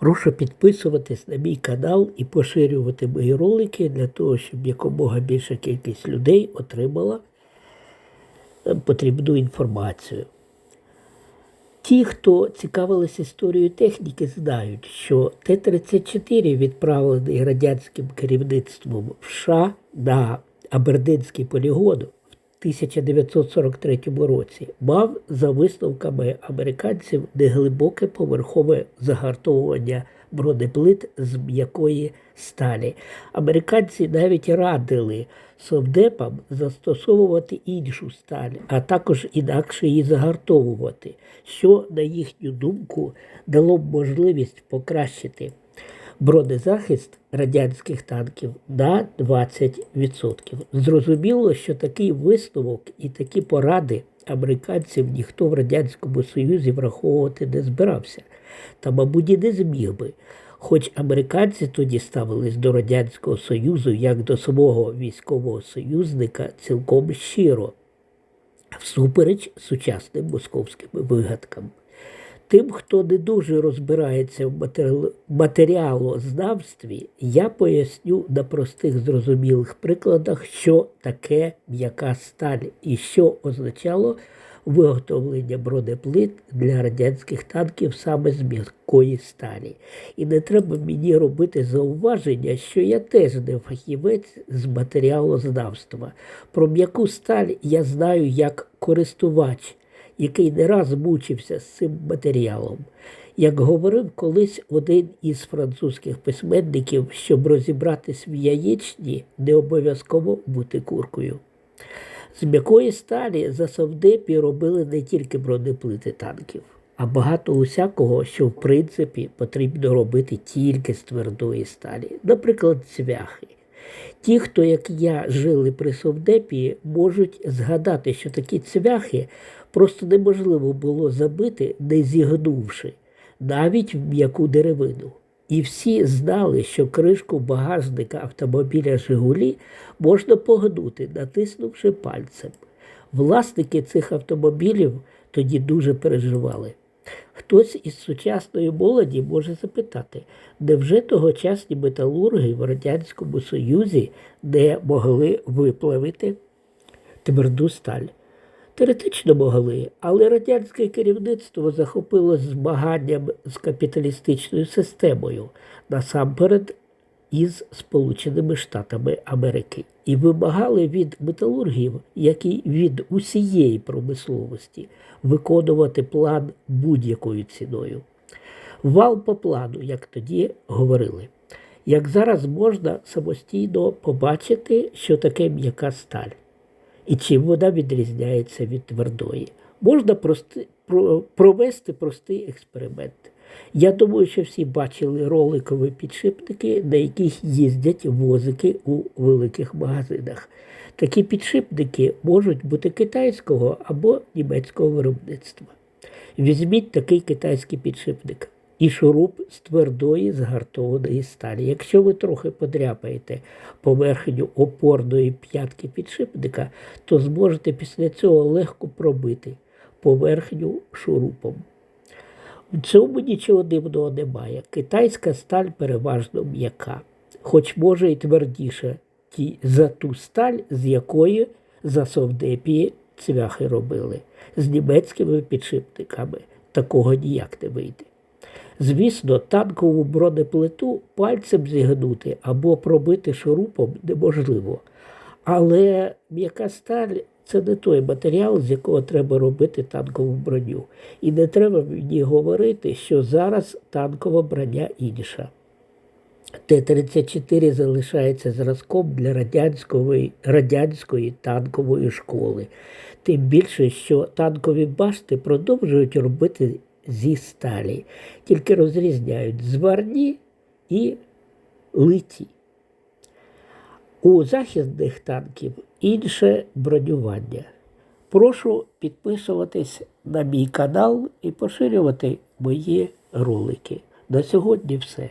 Прошу підписуватись на мій канал і поширювати мої ролики для того, щоб якомога більша кількість людей отримала е, потрібну інформацію. Ті, хто цікавилися історією техніки, знають, що Т-34, відправлений радянським керівництвом в США на Абердинський полігон 1943 році, мав за висновками американців неглибоке поверхове загартовування бронеплит з м'якої сталі. Американці навіть радили совдепам застосовувати іншу сталь, а також інакше її загартовувати, що, на їхню думку, дало б можливість покращити бронезахист радянських танків на 20%. Зрозуміло, що такий висновок і такі поради американців ніхто в Радянському Союзі враховувати не збирався, та, мабуть, і не зміг би. Хоч американці тоді ставились до Радянського Союзу як до свого військового союзника цілком щиро, всупереч сучасним московським вигадкам. Тим, хто не дуже розбирається в матеріалознавстві, я поясню на простих зрозумілих прикладах, що таке м'яка сталь і що означало виготовлення бронеплит для радянських танків саме з м'якої сталі. І не треба мені робити зауваження, що я теж не фахівець з матеріалознавства. Про м'яку сталь я знаю як користувач який не раз мучився з цим матеріалом. Як говорив колись один із французьких письменників, щоб розібратись в яєчні, не обов'язково бути куркою. З м'якої сталі за совдепі робили не тільки бронеплити танків, а багато усякого, що в принципі потрібно робити тільки з твердої сталі, наприклад, цвяхи. Ті, хто, як я, жили при совдепі, можуть згадати, що такі цвяхи просто неможливо було забити, не зігнувши, навіть в м'яку деревину. І всі знали, що кришку багажника автомобіля Жигулі можна погнути, натиснувши пальцем. Власники цих автомобілів тоді дуже переживали. Хтось із сучасної молоді може запитати, невже тогочасні металурги в Радянському Союзі не могли виплавити тверду сталь? Теоретично могли, але радянське керівництво захопилось змаганням з капіталістичною системою, насамперед із Сполученими Штатами Америки, і вимагали від металургів, як і від усієї промисловості, виконувати план будь-якою ціною. Вал по плану, як тоді говорили. Як зараз можна самостійно побачити, що таке м'яка сталь і чим вона відрізняється від твердої. Можна прости, про, провести простий експеримент. Я думаю, що всі бачили роликові підшипники, на яких їздять возики у великих магазинах. Такі підшипники можуть бути китайського або німецького виробництва. Візьміть такий китайський підшипник і шуруп з твердої згартованої сталі. Якщо ви трохи подряпаєте поверхню опорної п'ятки підшипника, то зможете після цього легко пробити поверхню шурупом. В цьому нічого дивного немає. Китайська сталь переважно м'яка, хоч може і твердіша за ту сталь, з якої за совдепії цвяхи робили. З німецькими підшипниками такого ніяк не вийде. Звісно, танкову бронеплиту пальцем зігнути або пробити шурупом неможливо. Але м'яка сталь це не той матеріал, з якого треба робити танкову броню. І не треба мені говорити, що зараз танкова броня інша. Т-34 залишається зразком для радянської, радянської танкової школи. Тим більше, що танкові башти продовжують робити зі сталі, тільки розрізняють зварні і литі. У західних танків інше бронювання. Прошу підписуватись на мій канал і поширювати мої ролики. На сьогодні все.